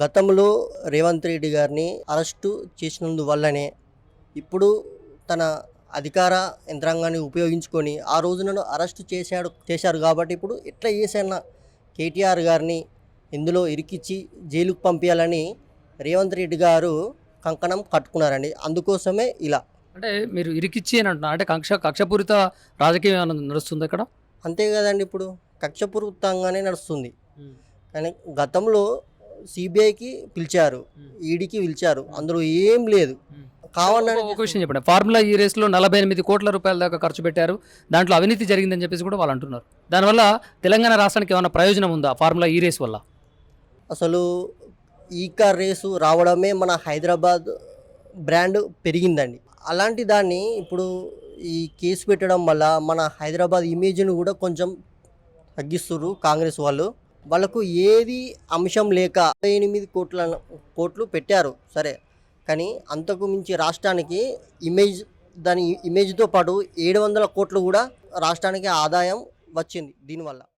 గతంలో రేవంత్ రెడ్డి గారిని అరెస్టు చేసినందువల్లనే ఇప్పుడు తన అధికార యంత్రాంగాన్ని ఉపయోగించుకొని ఆ రోజు నన్ను అరెస్టు చేశాడు చేశారు కాబట్టి ఇప్పుడు ఎట్లా చేశాన కేటీఆర్ గారిని ఇందులో ఇరికిచ్చి జైలుకు పంపించాలని రేవంత్ రెడ్డి గారు కంకణం కట్టుకున్నారండి. అందుకోసమే ఇలా. అంటే మీరు ఇరికిచ్చి అని అంటున్నారు. అంటే కక్ష కక్షపూరిత రాజకీయం నడుస్తుంది ఇక్కడ? అంతే కదండి ఇప్పుడు. కక్షపూరితంగానే నడుస్తుంది. కానీ గతంలో సిబిఐకి పిలిచారు ఈడీకి పిలిచారు అందులో ఏం లేదు. కావాలని ఒక- ఒక విషయం చెప్పండి. ఫార్ములా ఈ రేస్లో నలభై ఎనిమిది కోట్ల రూపాయల దాకా ఖర్చు పెట్టారు. దాంట్లో అవినీతి జరిగిందని చెప్పేసి కూడా వాళ్ళు అంటున్నారు. దానివల్ల తెలంగాణ రాష్ట్రానికి ఏమైనా ప్రయోజనం ఉందా ఫార్ములా ఈ రేస్ వల్ల? అసలు ఈ కార్ రేసు రావడమే మన హైదరాబాద్ బ్రాండ్ పెరిగిందండి. అలాంటి దాన్ని ఇప్పుడు ఈ కేసు పెట్టడం వల్ల మన హైదరాబాద్ ఇమేజ్ను కూడా కొంచెం తగ్గిస్తున్నారు కాంగ్రెస్ వాళ్ళు. వాళ్ళకు ఏది అంశం లేక ఎనిమిది కోట్ల కోట్లు పెట్టారు. సరే. కానీ అంతకు మించి రాష్ట్రానికి ఇమేజ్ దాని ఇమేజ్తో పాటు ఏడు వందల కోట్లు కూడా రాష్ట్రానికి ఆదాయం వచ్చింది దీనివల్ల.